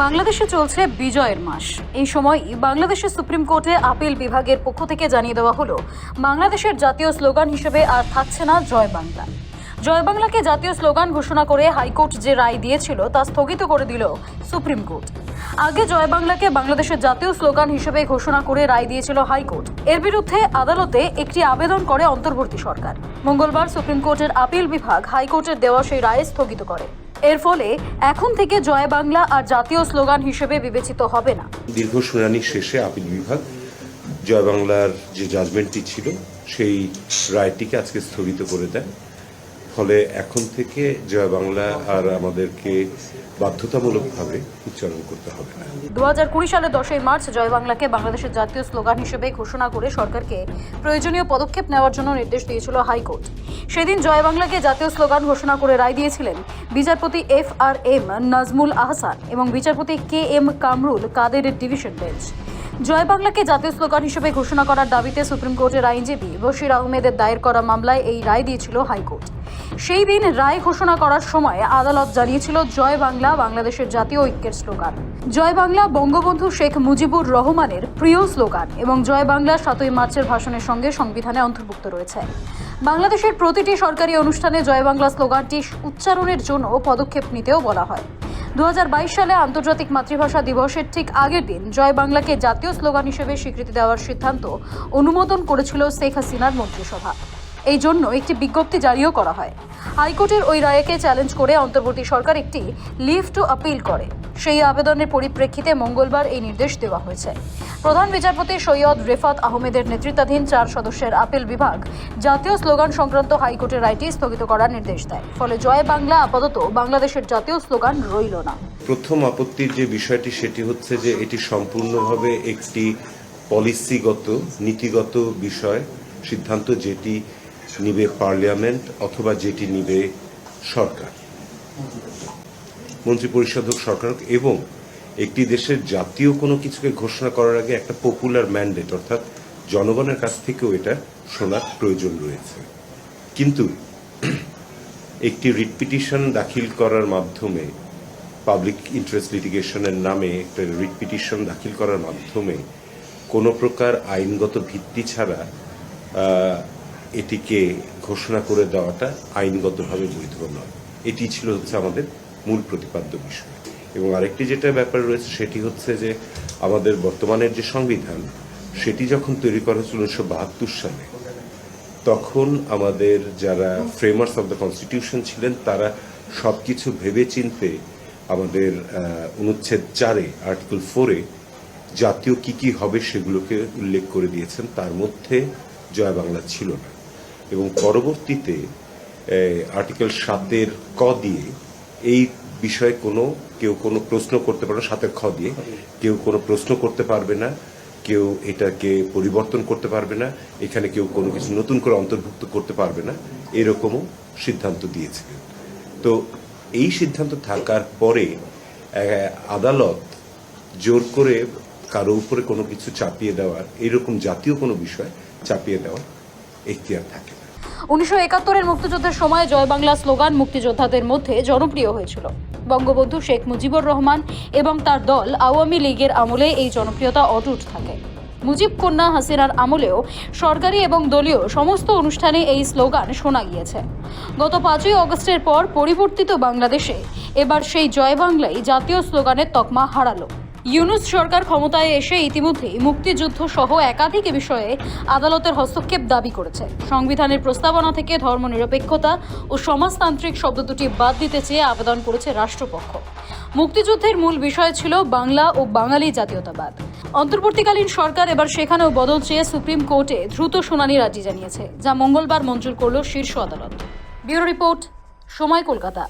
বাংলাদেশে চলছে বিজয়ের মাস। এই সময় বাংলাদেশের সুপ্রিম কোর্টে আপিল বিভাগের পক্ষ থেকে জানিয়ে দেওয়া হলো, বাংলাদেশের জাতীয় স্লোগান হিসেবে আর থাকছে না জয় বাংলা। জয় বাংলাকে জাতীয় স্লোগান ঘোষণা করে হাইকোর্ট যে রায় দিয়েছিল তা স্থগিত করে দিল সুপ্রিম কোর্ট। আগে জয় বাংলাকে বাংলাদেশের জাতীয় স্লোগান হিসেবে ঘোষণা করে রায় দিয়েছিল হাইকোর্ট। এর বিরুদ্ধে আদালতে একটি আবেদন করে অন্তর্বর্তী সরকার। মঙ্গলবার সুপ্রিম কোর্টের আপিল বিভাগ হাইকোর্টের দেওয়া সেই রায় স্থগিত করে। এর ফলে এখন থেকে জয় বাংলা আর জাতীয় স্লোগান হিসেবে বিবেচিত হবে না। দীর্ঘ শুনানি শেষে আপিল বিভাগ জয় বাংলার যে জাজমেন্টটি ছিল, সেই রায়টিকে আজকে স্থগিত করে দেয়। ফলে এখন থেকে জয় বাংলা আর আমাদেরকে বাধ্যতামূলকভাবে উচ্চারণ করতে হবে। না দু হাজার কুড়ি সালের দশই মার্চ জয় বাংলাকে বাংলাদেশের জাতীয় স্লোগান হিসেবে ঘোষণা করে সরকারকে প্রয়োজনীয় পদক্ষেপ নেওয়ার জন্য নির্দেশ দিয়েছিল হাইকোর্ট। সেদিন জয় বাংলাকে জাতীয় স্লোগান ঘোষণা করে রায় দিয়েছিলেন বিচারপতি F R M Nazmul Ahsan এবং বিচারপতি K M Kamrul Kader division bench. জয় বাংলাকে জাতীয় স্লোগান হিসেবে ঘোষণা করার দাবিতে সুপ্রিম কোর্টের আইনজীবী বশির আহমেদের দায়ের করা মামলায় এই রায় দিয়েছিল হাইকোর্ট। সেই দিন রায় ঘোষণা করার সময় আদালত জানিয়েছিল, জয় বাংলা, বাংলাদেশের জাতীয় ঐক্যের স্লোগান। জয় বাংলা, বঙ্গবন্ধু শেখ মুজিবুর রহমানের প্রিয় স্লোগান এবং জয় বাংলা, সাতই মার্চের ভাষণের সঙ্গে সংবিধানে অন্তর্ভুক্ত রয়েছে। বাংলাদেশের প্রতিটি সরকারি অনুষ্ঠানে জয় বাংলা স্লোগানটি উচ্চারণের জন্য পদক্ষেপ নিতেও বলা হয়। দু হাজার বাইশ সালে আন্তর্জাতিক মাতৃভাষা দিবসের ঠিক আগের দিন জয় বাংলাকে জাতীয় স্লোগান হিসেবে স্বীকৃতি দেওয়ার সিদ্ধান্ত অনুমোদন করেছিল শেখ হাসিনার মন্ত্রিসভা। এই জন্য একটি বিজ্ঞপ্তি জারিও করা হয়। হাইকোর্টের ওই রায়কে চ্যালেঞ্জ করে অন্তর্বর্তী সরকার একটি লিভ টু আপিল করে। সেই আবেদনের পরিপ্রেক্ষিতে মঙ্গলবার এই নির্দেশ দেওয়া হয়েছে। প্রধান বিচারপতি সৈয়দ রেফাত আহমেদের নেতৃত্বাধীন চার সদস্যের আপিল বিভাগ জাতীয় স্লোগান সংক্রান্ত হাইকোর্টের রায়টি স্থগিত করার নির্দেশ দেয়। ফলে জয় বাংলা আপাতত বাংলাদেশের জাতীয় স্লোগান রইল না। প্রথম আপত্তির যে বিষয়টি সেটি হচ্ছে যে এটি সম্পূর্ণভাবে একটি পলিসিগত, নীতিগত বিষয়। সিদ্ধান্ত যেটি নিবে পার্লামেন্ট অথবা যেটি নিবে সরকার। মন্ত্রিপরিষদ হোক সরকার এবং একটি দেশের জাতীয় কোনো কিছুকে ঘোষণা করার আগে একটা পপুলার ম্যান্ডেট অর্থাৎ জনগণের কাছ থেকেও এটা শোনার প্রয়োজন রয়েছে। কিন্তু একটি রিট পিটিশন দাখিল করার মাধ্যমে পাবলিক ইন্টারেস্ট লিটিগেশনের নামে একটা রিট পিটিশন দাখিল করার মাধ্যমে কোনো প্রকার আইনগত ভিত্তি ছাড়া এটিকে ঘোষণা করে দেওয়াটা আইনগতভাবে বৈধ নয়। এটি ছিল হচ্ছে আমাদের মূল প্রতিপাদ্য বিষয়। এবং আরেকটি যেটা ব্যাপার রয়েছে, সেটি হচ্ছে যে আমাদের বর্তমানের যে সংবিধান, সেটি যখন তৈরি করা হয়েছিল উনিশশো বাহাত্তর সালে, তখন আমাদের যারা ফ্রেমার্স অফ দ্য কনস্টিটিউশন ছিলেন, তারা সবকিছু ভেবে চিনতে আমাদের অনুচ্ছেদ চারে আর্টিকেল ফোরে জাতীয় কি কি হবে সেগুলোকে উল্লেখ করে দিয়েছেন। তার মধ্যে জয় বাংলা ছিল না। এবং পরবর্তীতে আর্টিকেল সাতের ক দিয়ে এই বিষয়ে কোনো কেউ কোনো প্রশ্ন করতে পারে না, সাতের খ দিয়ে। কেউ কোনো প্রশ্ন করতে পারবে না কেউ এটাকে পরিবর্তন করতে পারবে না এখানে কেউ কোনো কিছু নতুন করে অন্তর্ভুক্ত করতে পারবে না এরকমও সিদ্ধান্ত দিয়েছিলেন তো এই সিদ্ধান্ত থাকার পরে আদালত জোর করে কারও উপরে কোনো কিছু চাপিয়ে দেওয়ার এরকম জাতীয় কোনো বিষয় চাপিয়ে দেওয়ার এখতিয়ার থাকে উনিশশো একাত্তরের মুক্তিযুদ্ধের সময় জয় বাংলা স্লোগান মুক্তিযোদ্ধাদের মধ্যে জনপ্রিয় হয়েছিল। বঙ্গবন্ধু শেখ মুজিবুর রহমান এবং তার দল আওয়ামী লীগের আমলে এই জনপ্রিয়তা অটুট থাকে। মুজিব কন্যা হাসিনার আমলেও সরকারি এবং দলীয় সমস্ত অনুষ্ঠানে এই স্লোগান শোনা গিয়েছে। গত পাঁচই অগস্টের পর পরিবর্তিত বাংলাদেশে এবার সেই জয় বাংলাই জাতীয় স্লোগানের তকমা হারালো। ইউনুস সরকার ক্ষমতায় এসে ইতিমধ্যেই মুক্তিযুদ্ধ সহ একাধিক বিষয়ে আদালতের হস্তক্ষেপ দাবি করেছে। সংবিধানের প্রস্তাবনা থেকে ধর্মনিরপেক্ষতা ও সমাজতান্ত্রিক শব্দ দুটি বাদ দিতে চেয়ে আবেদন করেছে রাষ্ট্রপক্ষ। মুক্তিযুদ্ধের মূল বিষয় ছিল বাংলা ও বাঙালি জাতীয়তাবাদ। অন্তর্বর্তীকালীন সরকার এবার সেখানেও বদল চেয়ে সুপ্রিম কোর্টে দ্রুত শুনানির রাজি জানিয়েছে, যা মঙ্গলবার মঞ্জুর করল শীর্ষ আদালত। ব্যুরো রিপোর্ট, সময় কলকাতা।